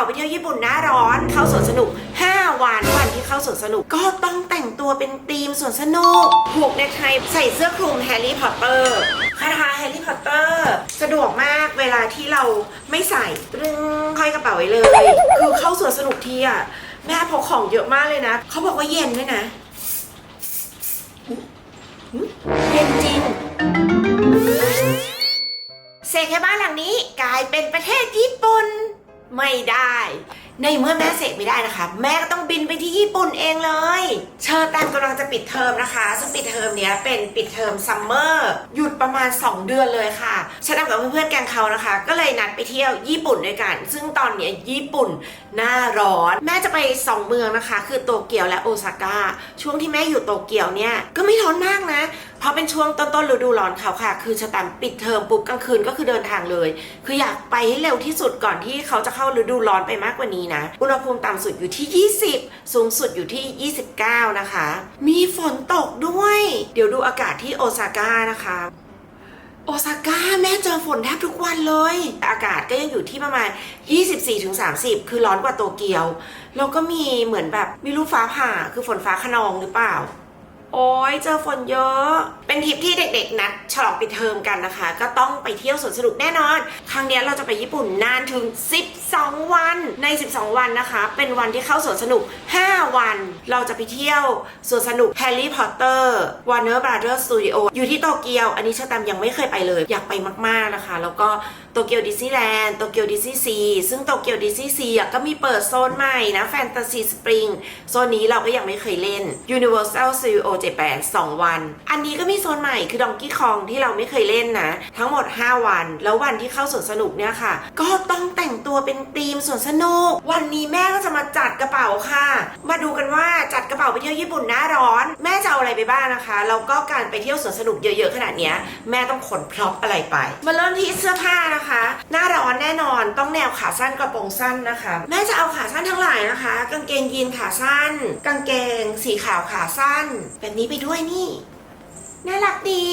าไปเที่ยวญี่ปุ่นหน้าร้อน เข้าสวนสนุก 5 วันวันที่เข้าสวนสนุก ก็ต้องแต่งตัวเป็นธีมสวนสนุกผูกเนคไทใส่เสื้อคลุมแฮร์รี่พอตเตอร์คาถาแฮร์รี่พอตเตอร์สะดวกมากเวลาที่เราไม่ใส่รึงห้อยกระเป๋าไว้เลย คือเข้าสวนสนุกทีอะแม่พกของเยอะมากเลยนะเขาบอกว่าเย็นด้วยนะเย็นจริงเสกให้บ้านหลังนี้กลายเป็นประเทศญี่ปุ่น ไม่ได้ ในเมื่อแม่เสกไม่ได้นะคะ แม่ก็ต้องบินไปที่ญี่ปุ่นเองเลย เชอร์แตมกำลังจะปิดเทอมนะคะ ซึ่งปิดเทอมเนี้ยเป็นปิดเทอมซัมเมอร์หยุดประมาณ 2 เดือนเลยค่ะเชอร์แตมกับเพื่อนๆแกงเขานะคะ ก็เลยนัดไปเที่ยวญี่ปุ่นด้วยกัน ซึ่งตอนเนี้ยญี่ปุ่นหน้าร้อน แม่จะไปสองเมืองนะคะ คือโตเกียวและโอซาก้าช่วงที่แม่อยู่โตเกียวเนี่ยก็ไม่ร้อนมากนะ พราะเป็นช่วงต้นๆฤดูร้อนเขาค่ะ คือชะตามปิดเทอมปุ๊บกลางคืนก็คือเดินทางเลย คืออยากไปให้เร็วที่สุดก่อนที่เขาจะเข้าฤดูร้อนไปมากกว่านี้นะ อุณหภูมิต่ำสุดอยู่ที่ 20 สูงสุดอยู่ที่ 29 นะคะ มีฝนตกด้วย เดี๋ยวดูอากาศที่โอซาก้านะคะโอซาก้าแม่เจอฝนแทบทุกวันเลย อากาศก็ยังอยู่ที่ประมาณ 24-30 คือร้อนกว่าโตเกียว แล้วก็มีเหมือนแบบมีลูกฟ้าผ่าคือฝนฟ้าขนองหรือเปล่า โอ้ยเจอฝนเยอะ เป็นทริปที่เด็กๆนัดฉลองปิดเทอมกันนะคะ ก็ต้องไปเที่ยวสวนสนุกแน่นอน ครั้งนี้เราจะไปญี่ปุ่นนานถึง 12 วัน ใน 12 วันนะคะ เป็นวันที่เข้าสวนสนุก 5 วัน เราจะไปเที่ยวสวนสนุกแฮร์รี่พอตเตอร์ Warner Brothers Studio อยู่ที่โตเกียว อันนี้ชาตามยังไม่เคยไปเลย อยากไปมากๆนะคะ แล้วก็โตเกียวดิสนีย์แลนด์โตเกียวดิสนีย์ซีซึ่งโตเกียวดิสนีย์ซีก็มีเปิดโซนใหม่นะแฟนตาซีสปริงโซนนี้เราก็ยังไม่เคยเล่น Universal Studio Japan 2วัน อันนี้ก็มีโซนใหม่คือ Donkey Kong ที่เราไม่เคยเล่นนะ ทั้งหมด 5 วัน แล้ววันที่เข้าสวนสนุกเนี่ยค่ะ ก็ต้องแต่งตัวเป็นธีมสวนสนุก วันนี้แม่ก็จะมาจัดกระเป๋าค่ะ มาดูกันว่าจัดกระเป๋าไปเที่ยวญี่ปุ่นหน้าร้อน แม่จะเอาอะไรไปบ้างนะคะแล้วก็การไปเที่ยวสวนสนุกเยอะๆขนาดนี้แม่ต้องขนพร็อพอะไรไป มาเริ่มที่เสื้อผ้านะคะ หน้าร้อนแน่นอนต้องแนวขาสั้นกระโปรงสั้นนะคะ แม่จะเอาขาสั้นทั้งหลายนะคะ กางเกงยีนขาสั้น กางเกงสีขาวขาสั้นแบบนี้ไปด้วยนี่น่ารักดี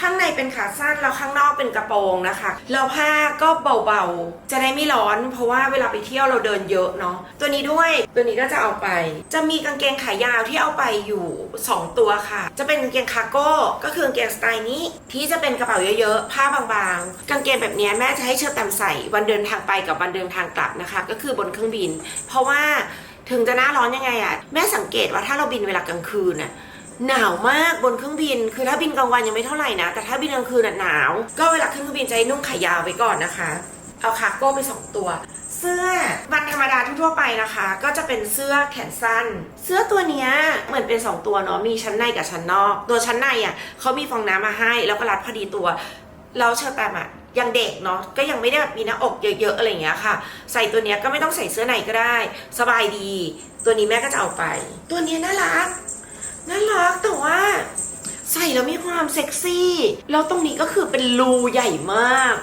ข้างในเป็นขาสั้นแล้วข้างนอกเป็นกระโปรงนะคะแล้วผ้าก็เบาๆ จะได้ไม่ร้อน เพราะว่าเวลาไปเที่ยวเราเดินเยอะเนาะ ตัวนี้ด้วย ตัวนี้ก็จะเอาไป จะมีกางเกงขายาวที่เอาไปอยู่ 2 ตัวค่ะ จะเป็นกางเกงคาร์โก้ ก็คือกางเกงสไตล์นี้ ที่จะเป็นกระเป๋าเยอะๆ ผ้าบางๆ กางเกงแบบนี้แม่จะให้เชิดแตมใส่วันเดินทางไปกับวันเดินทางกลับนะคะ ก็คือบนเครื่องบิน เพราะว่าถึงจะหน้าร้อนยังไงอะแม่สังเกตว่าถ้าเราบินเวลากลางคืนอะ หนาวมากบนเครื่องบิน คือถ้าบินกลางวันยังไม่เท่าไหร่นะ แต่ถ้าบินกลางคืนหนาว ก็เวลาขึ้นเครื่องบินจะให้นุ่งขายาวไว้ก่อนนะคะ เอาคาโก้ไปสองตัว เสื้อวันธรรมดาทั่วไปนะคะ ก็จะเป็นเสื้อแขนสั้น เสื้อตัวนี้เหมือนเป็นสองตัวเนาะ มีชั้นในกับชั้นนอก ตัวชั้นในอะเขามีฟองน้ำมาให้ แล้วก็รัดพอดีตัว แล้วเชอร์แตมอะยังเด็กเนาะก็ยังไม่ได้แบบมีหน้าอกเยอะๆอะไรอย่างเงี้ยค่ะ ใส่ตัวเนี้ยก็ไม่ต้องใส่เสื้อในก็ได้ สบายดี ตัวนี้แม่ก็จะเอาไป ตัวนี้น่ารัก น่ารักแต่ว่า ใส่แล้วมีความเซ็กซี่ แล้วตรงนี้ก็คือเป็นรูใหญ่มาก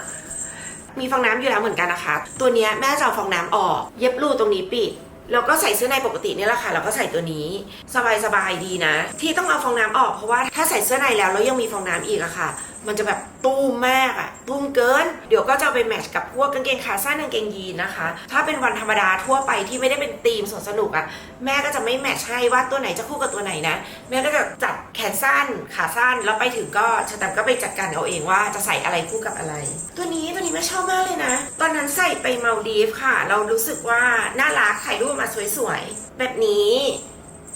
มีฟองน้ำอยู่แล้วเหมือนกันนะคะ ตัวนี้แม่จะเอาฟองน้ำออก เย็บรูตรงนี้ปิดแล้วก็ใส่เสื้อในปกตินี่แหละค่ะแล้วก็ใส่ตัวนี้ สบายสบายดีนะ ที่ต้องเอาฟองน้ำออกเพราะว่าถ้าใส่เสื้อในแล้วแล้วยังมีฟองน้ำอีกอะค่ะ มันจะแบบตู้มมากอะตุ้มเกิน เดี๋ยวก็จะเอาไปแมทช์กับพวกกางเกงขาสั้นกางเกงยีนนะคะ ถ้าเป็นวันธรรมดาทั่วไปที่ไม่ได้เป็นธีมสวนสนุกอะแม่ก็จะไม่แมทช์ให้ว่าตัวไหนจะคู่กับตัวไหนนะ แม่ก็จะจัดแขนสั้นขาสั้นแล้วไปถึงก็ชะตามก็ไปจัดการเอาเองว่าจะใส่อะไรคู่กับอะไร ตัวนี้ตัวนี้แม่ชอบมากเลยนะ ตอนนั้นใส่ไปมาลดีฟค่ะ เรารู้สึกว่าน่ารักถ่ายรูปมาสวยๆแบบนี้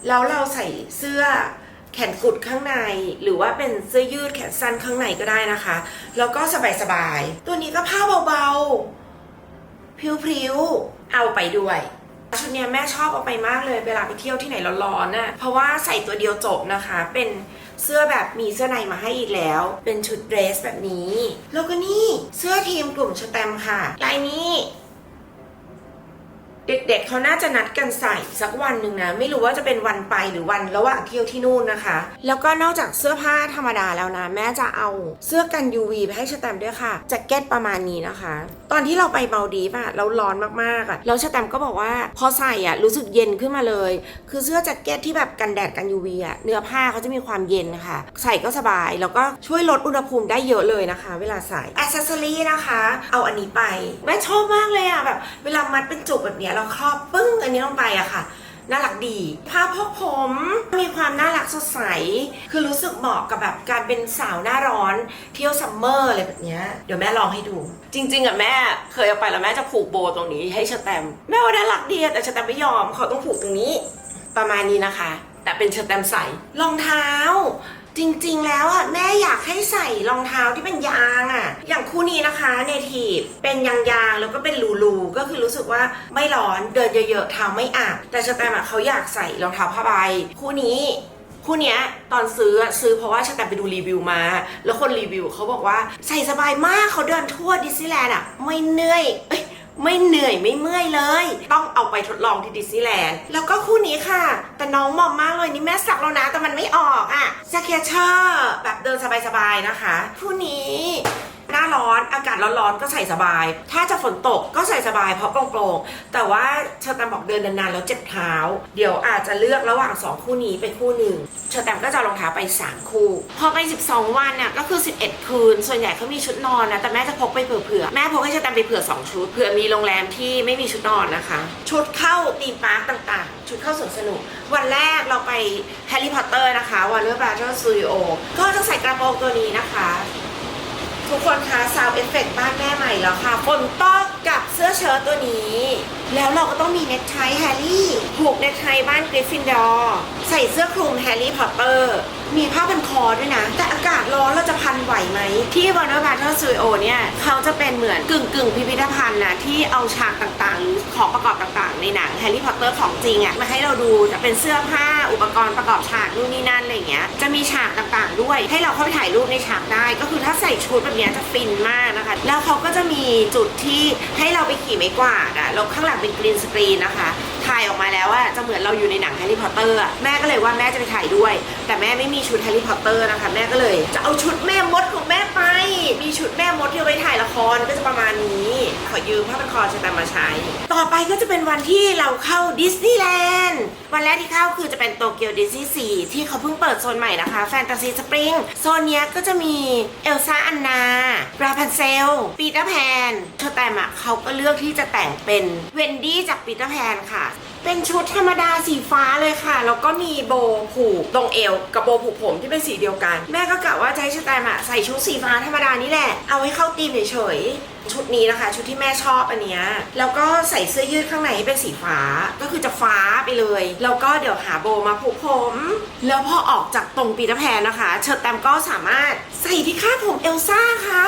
แล้วเราใส่เสื้อ แขนกุดข้างใน หรือว่าเป็นเสื้อยืดแขนสั้นข้างในก็ได้นะคะ แล้วก็สบายๆ ตัวนี้ก็ผ้าเบาๆพริ้วๆ เอาไปด้วยชุดนี้แม่ชอบเอาไปมากเลยเวลาไปเที่ยวที่ไหนร้อนๆน่ะเพราะว่าใส่ตัวเดียวจบนะคะ เป็นเสื้อแบบมีเสื้อในมาให้อีกแล้ว เป็นชุดเดรสแบบนี้ แล้วก็นี่เสื้อทีมกลุ่มชแตมค่ะลายนี้ เด็กๆเขาน่าจะนัดกันใส่สักวันหนึ่งนะ ไม่รู้ว่าจะเป็นวันไปหรือวันระหว่างเที่ยวที่นู่นนะคะ แล้วก็นอกจากเสื้อผ้าธรรมดาแล้วนะ แม่จะเอาเสื้อกัน UV ไปให้ชแตมด้วยค่ะแจ็คเก็ตประมาณนี้นะคะ ตอนที่เราไปเมาดีฟอะเราร้อนมากๆอะแล้วชแตมก็บอกว่าพอใส่อะรู้สึกเย็นขึ้นมาเลย คือเสื้อแจ็คเก็ตที่แบบกันแดดกัน UV อะเนื้อผ้าเขาจะมีความเย็นค่ะใส่ก็สบายแล้วก็ช่วยลดอุณหภูมิได้เยอะเลยนะคะ เวลาใส่อ c เซสซอรี่นะคะ เอาอันนี้ไปแม่ชอบมากเลยอะแบบเวลามัดเป็นจุกแบบเนี้ยเราครอบปึ้งอันนี้ลงไปอะค่ะน่ารักดีผ้าพกผมมีความน่ารักสดใส คือรู้สึกเหมาะกับแบบการเป็นสาวหน้าร้อนเที่ยวซัมเมอร์อะไรแบบเนี้ยเดี๋ยวแม่ลองให้ดู จริง ๆอะแม่เคยเอาไปแล้วแม่จะผูกโบตรงนี้ให้ชแตมแม่ว่าน่ารักดีแต่ชแตมไม่ยอมเขาต้องผูกตรงนี้ ประมาณนี้นะคะ แต่เป็นชแตมใสรองเท้า จริงๆ แล้วอะแม่อยากให้ใส่รองเท้าที่เป็นยางอะ อย่างคู่นี้นะคะเนทีฟเป็นยางๆแล้วก็เป็นรูๆก็คือรู้สึกว่าไม่ร้อนเดินเยอะๆเท้าไม่อับแต่ชแตมอะเขาอยากใส่รองเท้าผ้าใบคู่นี้คู่เนี้ยตอนซื้อซื้อเพราะว่าชแตมไปดูรีวิวมา แล้วคนรีวิวเขาบอกว่าใส่สบายมากเขาเดินทั่วดิสนีย์แลนด์อะ ไม่เหนื่อยเอ้ย ไม่เหนื่อยไม่เมื่อยเลย ต้องเอาไปทดลองที่ดิสนีย์แลนด์แล้วก็คู่นี้ค่ะ แต่น้องหมาะมากเลยนี่แม่สักแล้วนะแต่มันไม่ออกอะสเกเชอร์แบบเดินสบายๆนะคะ คู่นี้ อากาศร้อนๆก็ใส่สบาย ถ้าจะฝนตกก็ใส่สบายเพราะโปร่งๆแต่ว่าเชอร์แตมบอกเดินนานๆแล้วเจ็บเท้า เดี๋ยวอาจจะเลือกระหว่าง 2 คู่นี้ไปคู่หนึ่งเชอร์แตมก็จะรองเท้าไป 3 คู่ พอไป 12 วันเนี่ยก็คือ 11 คืน ส่วนใหญ่เขามีชุดนอนนะแต่แม่จะพกไปเผื่อๆแม่พกให้เชอร์แตมไปเผื่อ 2 ชุดเผื่อมีโรงแรมที่ไม่มีชุดนอนนะคะ ชุดเข้าตีมปาร์คต่างๆ ชุดเข้าสวนสนุก วันแรกเราไปแฮร์รี่พอตเตอร์นะคะ Warner Brothers Studio ก็จะใส่กระโปรงตัวนี้นะคะ ทุกคนคะซาวเอฟเฟกบ้านแม่ใหม่แล้วค่ะฝนตกกับเสื้อเชิ้ตตัวนี้ แล้วเราก็ต้องมีเน็กไทแฮร์รี่ผูกเน็กไทบ้านกริฟฟินดอร์ใส่เสื้อคลุมแฮร์รี่พอตเตอร์ มีผ้าพันคอด้วยนะ แต่อากาศร้อนเราจะพันไหวไหม ที่วอร์เนอร์บาร์เทอร์ซูโอเนี่ยเขาจะเป็นเหมือนกึ่งกึ่งพิพิธภัณฑ์นะที่เอาฉากต่างๆ หรือของประกอบต่างๆ ในหนังแฮร์รี่พอตเตอร์ของจริงอะมาให้เราดูจะเป็นเสื้อผ้าอุปกรณ์ประกอบฉากนู่นนี่นั่นอะไรเงี้ยจะมีฉากต่างๆ ด้วย ให้เราเข้าไปถ่ายรูปในฉากได้ ก็คือถ้าใส่ชุดแบบนี้จะฟินมากนะคะ แล้วเขาก็จะมีจุดที่ให้เราไปขี่ไม้กวาดอะแล้วข้างหลังเป็นกรีนสกรีนนะคะ ถ่ายออกมาแล้วอะจะเหมือนเราอยู่ในหนังแฮร์รี่พอตเตอร์แม่ก็เลยว่าแม่จะไปถ่ายด้วย แต่แม่ไม่มีชุดแฮร์รี่พอตเตอร์นะคะแม่ก็เลย จะเอาชุดแม่มดของแม่ไป มีชุดแม่มดที่เอาไปถ่ายละครก็จะประมาณนี้ขอยืมผ้าพันคอจะแตมมาใช้ ต่อไปก็จะเป็นวันที่เราเข้าดิสนีย์แลนด์วันแรกที่เข้าคือจะเป็นโตเกียวดิสซี่ซีที่เขาเพิ่งเปิดโซนใหม่นะคะแฟนตาซีสปริงโซนนี้ก็จะมีเอลซ่าอันนา ราพันเซล ปีเตอร์แพนเธอแตมอะเขาก็เลือกที่จะแต่งเป็นเวนดี้จากปีเตอร์แพนค่ะ เป็นชุดธรรมดาสีฟ้าเลยค่ะ แล้วก็มีโบผูกตรงเอวกับโบผูกผมที่เป็นสีเดียวกัน แม่ก็กะว่าจะให้ชแตมอะใส่ชุดสีฟ้าธรรมดานี่แหละ เอาให้เข้าธีมเฉยๆ ชุดนี้นะคะ ชุดที่แม่ชอบอันเนี้ย แล้วก็ใส่เสื้อยืดข้างในให้เป็นสีฟ้า ก็คือจะฟ้าไปเลย แล้วก็เดี๋ยวหาโบมาผูกผม แล้วพอออกจากตรงปีตอร์แพนนะคะ เชอร์แตมก็สามารถใส่ที่คาดผมเอลซ่าค่ะ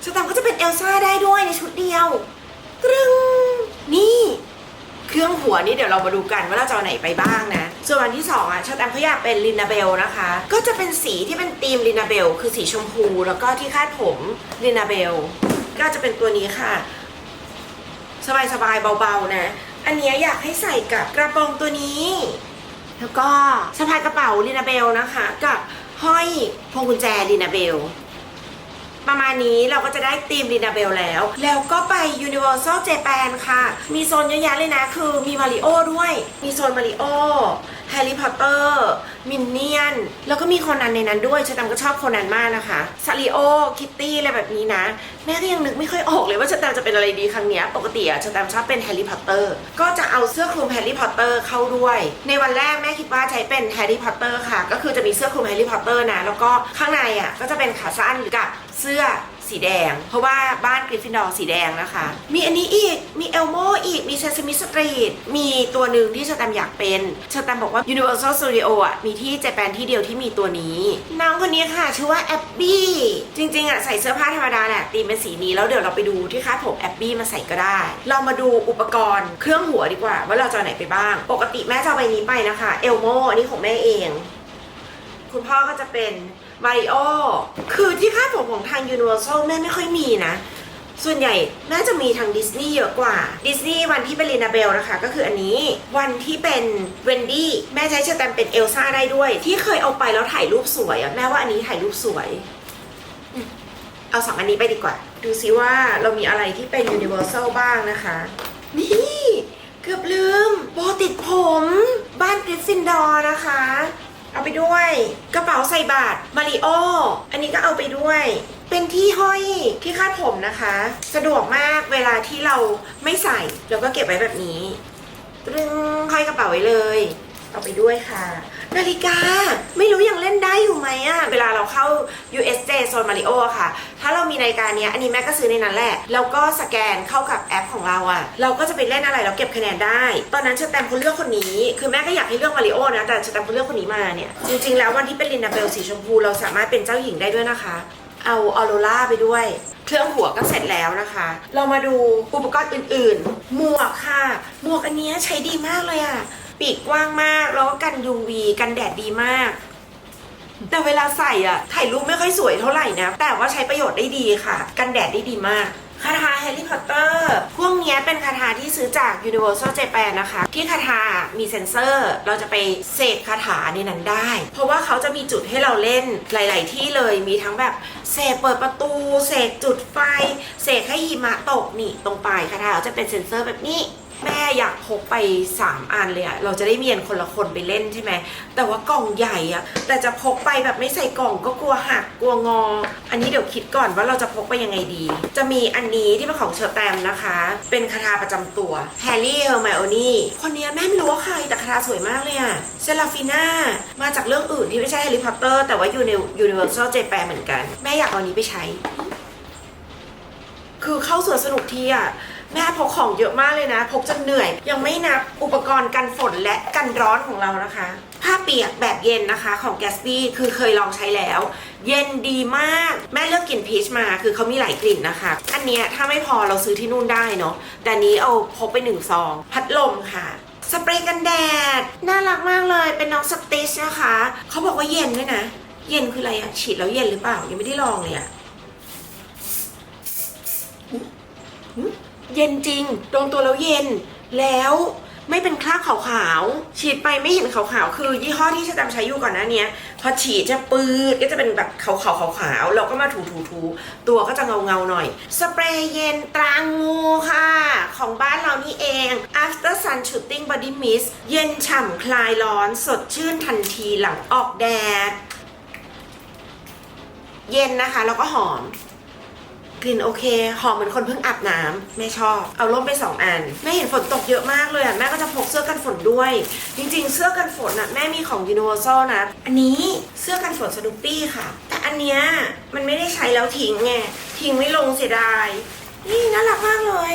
เชอร์แตมก็จะเป็นเอลซ่าได้ด้วยในชุดเดียวกรึงนี่ เครื่องหัวนี่เดี๋ยวเรามาดูกันว่าเราจะเอาไหนไปบ้างนะ ส่วนวันที่ 2อะชาแตมเขาอยากเป็นลินาเบลนะคะ ก็จะเป็นสีที่เป็นธีมลินาเบลคือสีชมพู แล้วก็ที่คาดผมลินาเบลก็จะเป็นตัวนี้ค่ะ สบายๆเบาๆนะ อันนี้อยากให้ใส่กับกระโปรงตัวนี้ แล้วก็สะพายกระเป๋าลินาเบลนะคะ กับห้อยพวงกุญแจลินาเบล ประมาณนี้เราก็จะได้ธีมลินาเบลแล้ว แล้วก็ไป Universal Japan ค่ะ มีโซนเยอะแยะเลยนะ คือมีมาริโอด้วย มีโซนมาริโอแฮร์รี่พอตเตอร์มินเนี่ยนแล้วก็มีโคนันในนั้นด้วยฉันก็ชอบโคนันมากนะคะซาริโอคิตตี้อะไรแบบนี้นะ แม่ก็ยังนึกไม่ค่อยออกเลยว่าชแตมจะเป็นอะไรดีครั้งเนี้ยปกติอะชแตมชอบเป็นแฮร์รี่พอตเตอร์ก็จะเอาเสื้อคลุมแฮร์รี่พอตเตอร์เข้าด้วย ในวันแรกแม่คิดว่าใช้เป็นแฮร์รี่พอตเตอร์ค่ะ ก็คือจะมีเสื้อคลุมแฮร์รี่พอตเตอร์นะแล้วก็ข้างในอะก็จะเป็นขาสั้นกับเสื้อสีแดง เพราะว่าบ้านกริฟฟินดอร์สีแดงนะคะ มีอันนี้อีก มีเอลโมอีก มีเซซ m มิสตรีท มีตัวหนึ่งที่ชาแตมอยากเป็นชาแตมบอกว่า Universal Studio อะ มีที่เจแปนที่เดียวที่มีตัวนี้ น้องคนนี้ค่ะ ชื่อว่าแอบบี้ จริง ๆ อะ ใส่เสื้อผ้าธรรมดาแหละ ตีมเป็นสีนี้ แล้วเดี๋ยวเราไปดูที่คาผมแอบบี้มาใส่ก็ได้ เรามาดูอุปกรณ์เครื่องหัวดีกว่า ว่าเราจะเอไหนไปบ้าง ปกติแม่จะเอาใบนี้ไปนะคะ เอลโมอันนี้ของแม่เอง คุณพ่อก็จะเป็น มาริโอคือที่คาดผมของทาง Universal แม่ไม่ค่อยมีนะ ส่วนใหญ่น่าจะมีทางดิสนีย์เยอะกว่า ดิสนีย์วันที่เป็นลีนาเบลนะคะ ก็คืออันนี้วันที่เป็นเวนดี้แม่ใช้เชอแตมเป็นเอลซ่าได้ด้วย ที่เคยเอาไปแล้วถ่ายรูปสวยอะแม่ว่าอันนี้ถ่ายรูปสวย เอาสองอันนี้ไปดีกว่า ดูซิว่าเรามีอะไรที่เป็น Universal บ้างนะคะ นี่เกือบลืมโบติดผม บ้านกริฟฟินดอร์นะคะ เอาไปด้วย กระเป๋าใส่บาทมาริโออันนี้ก็เอาไปด้วย เป็นที่ห้อยที่คาดผมนะคะ สะดวกมากเวลาที่เราไม่ใส่เราก็เก็บไว้แบบนี้ตรึงห้อยกระเป๋าไว้เลย เอาไปด้วยค่ะ นาฬิกา ไม่รู้ยังเล่นได้อยู่ไหมอะเวลาเราเข้า USJ โซนมาริโอค่ะ ถ้าเรามีนาฬิกาเนี้ยอันนี้แม่ก็ซื้อในนั้นแหละ แล้วก็สแกนเข้ากับแอปของเราอะเราก็จะไปเล่นอะไรเราเก็บคะแนนได้ ตอนนั้นเชแตมเขาเลือกคนนี้ คือแม่ก็อยากให้เลือกมาริโอนะ แต่เชแตมเขาเลือกคนนี้มาเนี่ย จริงๆ แล้ววันที่เป็นลินาเบลสีชมพูเราสามารถเป็นเจ้าหญิงได้ด้วยนะคะ เอาออโรล่าไปด้วยเครื่องหัวก็เสร็จแล้วนะคะ เรามาดูอุปกรณ์อื่นๆ หมวกค่ะ หมวกอันนี้ใช้ดีมากเลยอะ ปีกกว้างมาก แล้วก็กัน UV กันแดดดีมาก แต่เวลาใส่อะถ่ายรูปไม่ค่อยสวยเท่าไหร่นะ แต่ว่าใช้ประโยชน์ได้ดีค่ะ กันแดดได้ดีมากคาถาแฮร์รี่พอตเตอร์พวกเนี้ยเป็นคาถาที่ซื้อจาก Universal Japan นะคะ ที่คาถามีเซ็นเซอร์ เราจะไปเสกคาถาในนั้นได้ เพราะว่าเขาจะมีจุดให้เราเล่นหลาย ๆ ที่เลยมีทั้งแบบเสกเปิดประตู เสกจุดไฟ เสกให้หิมะตกนี่ตรงปลายคาถาจะเป็นเซ็นเซอร์แบบนี้ แม่อยากพกไป 3 อันเลยอะเราจะได้เมียนคนละคนไปเล่นใช่ไหม แต่ว่ากล่องใหญ่อะแต่จะพกไปแบบไม่ใส่กล่องก็กลัวหักกลัวงอ อันนี้เดี๋ยวคิดก่อนว่าเราจะพกไปยังไงดี จะมีอันนี้ที่เป็นของเชอร์แตมนะคะ เป็นคาถาประจำตัวแฮร์รี่เฮอร์ไมโอนี่คนนี้แม่ไม่รู้ว่าใครแต่คาถาสวยมากเลยอะเซราฟิน่ามาจากเรื่องอื่นที่ไม่ใช่แฮร์รี่พอตเตอร์แต่ว่าอยู่ในยูนิเวอร์แซลเจแปนเหมือนกัน แม่อยากเอาอันนี้ไปใช้ คือเข้าสวนสนุกทีอะ แม่พกของเยอะมากเลยนะ พกจนเหนื่อย ยังไม่นับอุปกรณ์กันฝนและกันร้อนของเรานะคะ ผ้าเปียกแบบเย็นนะคะของ Gatsby คือเคยลองใช้แล้ว เย็นดีมากแม่เลือกกลิ่นพีชมา คือเขามีหลายกลิ่นนะคะ อันเนี้ยถ้าไม่พอเราซื้อที่นู่นได้เนาะแต่นนี้เอาพกไปหนึ่งซอง พัดลมค่ะสเปรย์กันแดด น่ารักมากเลยเป็นน้องสติชนะคะเขาบอกว่าเย็นด้วยนะ เย็นคืออะไรอะฉีดแล้วเย็นหรือเปล่ายังไม่ได้ลองเลยอะ เย็นจริงโดนตัวแล้วเย็น แล้วไม่เป็นคราบขาวๆ ฉีดไปไม่เห็นขาวๆ คือยี่ห้อที่ฉันจำใช้อยู่ก่อนหน้าเนี้ยพอฉีดจะปืดก็จะเป็นแบบขาวๆขาวๆแล้วก็มาถูๆๆตัวก็จะเงาๆหน่อย สเปรย์เย็นตรางูค่ะ ของบ้านเรานี่เอง after sun shooting body mist เย็นฉ่ำคลายร้อนสดชื่นทันทีหลังออกแดด เย็นนะคะแล้วก็หอม กลิ่นโอเค หอมเหมือนคนเพิ่งอาบน้ำแม่ชอบ เอาร่มไปสองอัน แม่เห็นฝนตกเยอะมากเลยอะ แม่ก็จะพกเสื้อกันฝนด้วย จริงๆ เสื้อกันฝนอะ แม่มีของ Universal นะ อันนี้เสื้อกันฝนสนุปปี้ค่ะ แต่อันเนี้ยมันไม่ได้ใช้แล้วทิ้งไง ทิ้งไม่ลงเสียดาย นี่น่ารักมากเลย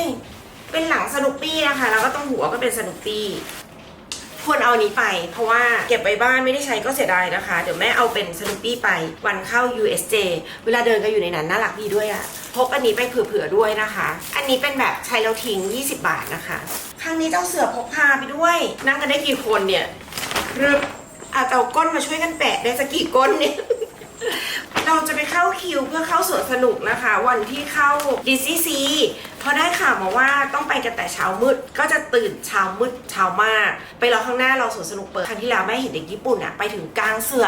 เป็นหลังสนุปปี้นะคะ แล้วก็ตรงหัวก็เป็นสนุปปี้ควรเอาอันนี้ไป เพราะว่าเก็บไว้บ้านไม่ได้ใช้ก็เสียดายนะคะ เดี๋ยวแม่เอาเป็นสนุปปี้ไปวันเข้า USJ เวลาเดินก็อยู่ในนั้นน่ารักดีด้วยอะ พกอันนี้ไปเผื่อๆด้วยนะคะ อันนี้เป็นแบบใช้แล้วทิ้ง 20 บาทนะคะ ครั้งนี้เจ้าเสือพกพาไปด้วย นั่งกันได้กี่คนเนี่ยรึอาจจะเอาก้นมาช่วยกันแปะได้สักกี่ก้นเนี่ย เราจะไปเข้าคิวเพื่อเข้าสวนสนุกนะคะ วันที่เข้าดิซีซีพอได้ข่าวมาว่าต้องไปกันแต่เช้ามืด ก็จะตื่นเช้ามืดเช้ามาก ไปรอข้างหน้ารอสวนสนุกเปิดครั้งที่แล้วแม่เห็นเด็กญี่ปุ่นอะไปถึงกลางเสือ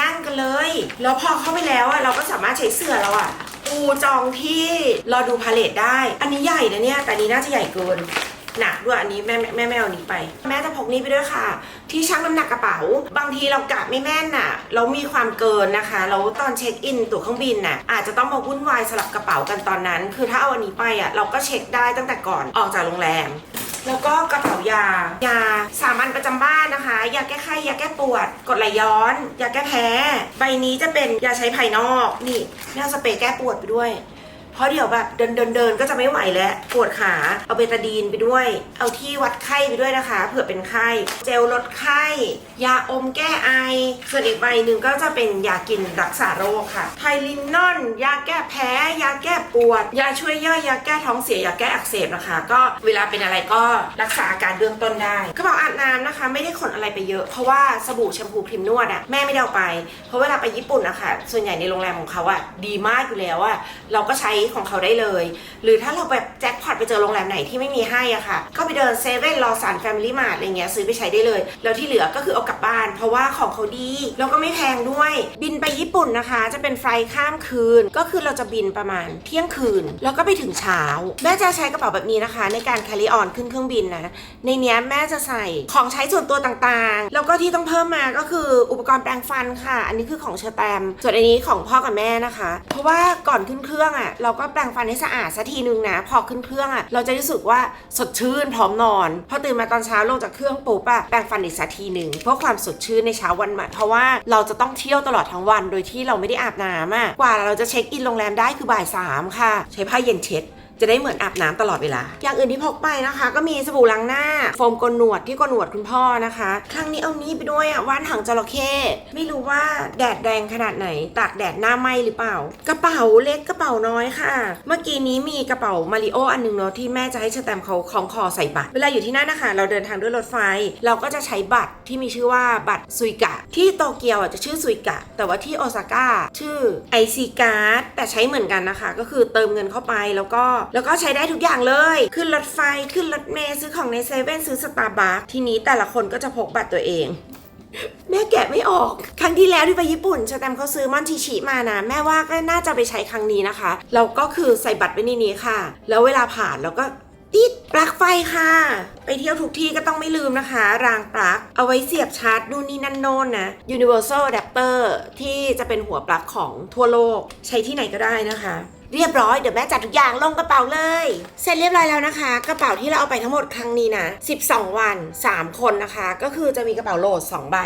นั่งกันเลย แล้วพอเข้าไปแล้วอะเราก็สามารถใช้เสือเราอะปูจองที่รอดูพาเลทได้ อันนี้ใหญ่นะเนี่ย แต่นี้น่าจะใหญ่เกิน หนักด้วยอันนี้แม่แม่แม่ไม่เอานี้ไป แม่จะพกนี้ไปด้วยค่ะ ที่ชั่งน้ำหนักกระเป๋า บางทีเรากะไม่แม่นน่ะ เรามีความเกินนะคะแล้วตอนเช็คอินตั๋วเครื่องบินน่ะอาจจะต้องมาวุ่นวายสลับกระเป๋ากันตอนนั้น คือถ้าเอาอันนี้ไปอะเราก็เช็คได้ตั้งแต่ก่อนออกจากโรงแรมแล้วก็กระเป๋ายา ยาสามัญประจำบ้านนะคะ ยาแก้ไข้ ยาแก้ปวด กดไหลย้อน ยาแก้แพ้ ใบนี้จะเป็นยาใช้ภายนอก นี่แม่เอาสเปรย์แก้ปวดไปด้วย เพราะเดี๋ยวแบบเดินเดินเดินก็จะไม่ไหวแล้วปวดขาเอาเบตาดีนไปด้วย เอาที่วัดไข้ไปด้วยนะคะ เผื่อเป็นไข้ เจลลดไข้ ยาอมแก้ไอส่วนอีกใบหนึ่งก็จะเป็นยากินรักษาโรคค่ะไทลินนอนยาแก้แพ้ ยาแก้ปวด ยาช่วยย่อยยาแก้ท้องเสียยาแก้อักเสบนะคะ ก็เวลาเป็นอะไรก็รักษาอาการเบื้องต้นได้กระเป๋าอาบน้ำนะคะ ไม่ได้ขนอะไรไปเยอะเพราะว่าสบู่แชมพูครีมนวดอะแม่ไม่ได้เอาไป เพราะเวลาไปญี่ปุ่นนะคะส่วนใหญ่ในโรงแรมของเขาอะดีมากอยู่แล้วอะเราก็ใช้ของเขาได้เลย หรือถ้าเราแบบแจ็คพอตไปเจอโรงแรมไหนที่ไม่มีให้อะค่ะ ก็ไปเดินเซเว่นรอสันแฟมิลี่มาร์ทอะไรเงี้ยซื้อไปใช้ได้เลย แล้วที่เหลือก็คือเอากลับบ้าน เพราะว่าของเขาดี แล้วก็ไม่แพงด้วย บินไปญี่ปุ่นนะคะ จะเป็นไฟล์ข้ามคืน ก็คือเราจะบินประมาณเที่ยงคืน แล้วก็ไปถึงเช้า แม่จะใช้กระเป๋าแบบนี้นะคะ ในการ carry on ขึ้นเครื่องบินนะ ในเนี้ยแม่จะใส่ของใช้ส่วนตัวต่างๆ แล้วก็ที่ต้องเพิ่มมาก็คืออุปกรณ์แปรงฟันค่ะ อันนี้คือของเชอร์แตม ส่วนอันนี้ของพ่อกับแม่นะคะ เพราะว่าก่อนขึ้นเครื่องอะเราก็แปรงฟันให้สะอาดสักทีนึงนะ พอขึ้นเครื่องอะเราจะรู้สึกว่าสดชื่นพร้อมนอน พอตื่นมาตอนเช้าลงจากเครื่องปุ๊บอะแปรงฟันอีกสักทีหนึ่งเพื่อความสดชื่นในเช้าวันใหม่เพราะว่าเราจะต้องเที่ยวตลอดทั้งวันโดยที่เราไม่ได้อาบน้ำอะกว่าเราจะเช็คอินโรงแรมได้คือบ่ายสามค่ะ ใช้ผ้าเย็นเช็ด จะได้เหมือนอาบน้ำตลอดเวลา อย่างอื่นที่พกไปนะคะ ก็มีสบู่ล้างหน้า โฟมกนหนวดที่กนหนวดคุณพ่อนะคะ ครั้งนี้เอานี้ไปด้วยอะว่านหางจระเข้ไม่รู้ว่าแดดแรงขนาดไหน ตากแดดหน้าไหมหรือเปล่า กระเป๋าเล็กกระเป๋าน้อยค่ะ เมื่อกี้นี้มีกระเป๋ามาริโออันหนึงเนาะที่แม่จะให้เชแตมเขาคล้องคอใส่บัตร เวลาอยู่ที่นั่นนะคะเราเดินทางด้วยรถไฟ เราก็จะใช้บัตรที่มีชื่อว่าบัตรซุยกะ ที่โตเกียวอะจะชื่อซุยกะ แต่ว่าที่โอซาก้าชื่อไอซีการ์ดแต่ใช้เหมือนกันนะคะ ก็คือเติมเงินเข้าไปแล้วก็แล้วก็ใช้ได้ทุกอย่างเลย ขึ้นรถไฟขึ้นรถเมล์ซื้อของในเซเว่นซื้อสตาร์บัคทีนี้แต่ละคนก็จะพกบัตรตัวเองแม่แกะไม่ออก ครั้งที่แล้วที่ไปญี่ปุ่นชาแตมเขาซื้อมอนชิชิมานะ แม่ว่าก็น่าจะไปใช้ครั้งนี้นะคะ เราก็คือใส่บัตรไว้ในนี้ค่ะ แล้วเวลาผ่านเราก็ติดปลั๊กไฟค่ะ ไปเที่ยวทุกที่ก็ต้องไม่ลืมนะคะ รางปลั๊กเอาไว้เสียบชาร์จนู่นนี่นั่นโน่นนะ Universal Adapter ที่จะเป็นหัวปลั๊กของทั่วโลก ใช้ที่ไหนก็ได้นะคะ เรียบร้อยเดี๋ยวแม่จัดทุกอย่างลงกระเป๋าเลย เสร็จเรียบร้อยแล้วนะคะ กระเป๋าที่เราเอาไปทั้งหมดครั้งนี้นะ12 วัน 3 คนนะคะ ก็คือจะมีกระเป๋าโหลด 2 ใบ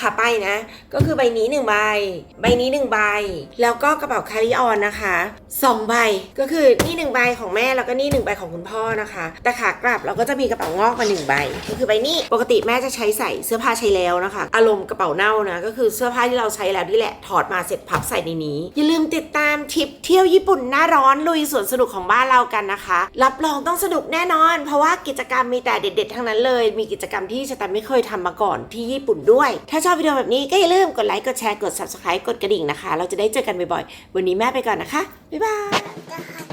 ขาไปนะ ก็คือใบนี้1ใบ ใบนี้1ใบ แล้วก็กระเป๋าคาริออนนะคะ2ใบ ก็คือนี่1ใบของแม่แล้วก็นี่1ใบของคุณพ่อนะคะ แต่ขากลับเราก็จะมีกระเป๋างอกมา1ใบ ก็คือใบนี้ปกติแม่จะใช้ใส่เสื้อผ้าใช้แล้วนะคะ อารมณ์กระเป๋าเน่านะ ก็คือเสื้อผ้าที่เราใช้แล้วนี่แหละ ถอดมาเสร็จพับใส่ในนี้ อย่าลืมติดตามทริปเที่ยวญี่ปุ่นหน้าร้อนลุยสวนสนุกของบ้านเรากันนะคะ รับรองต้องสนุกแน่นอน เพราะว่ากิจกรรมมีแต่เด็ด ๆ ทั้งนั้นเลย มีกิจกรรมที่ชะตาไม่เคยทำมาก่อนที่ญี่ปุ่นด้วย ถ้าชอบวิดีโอแบบนี้ก็อย่าลืมกดไลค์ กดแชร์ กด subscribe กดกระดิ่งนะคะ เราจะได้เจอกันบ่อยๆ วันนี้แม่ไปก่อนนะคะ บ๊ายบาย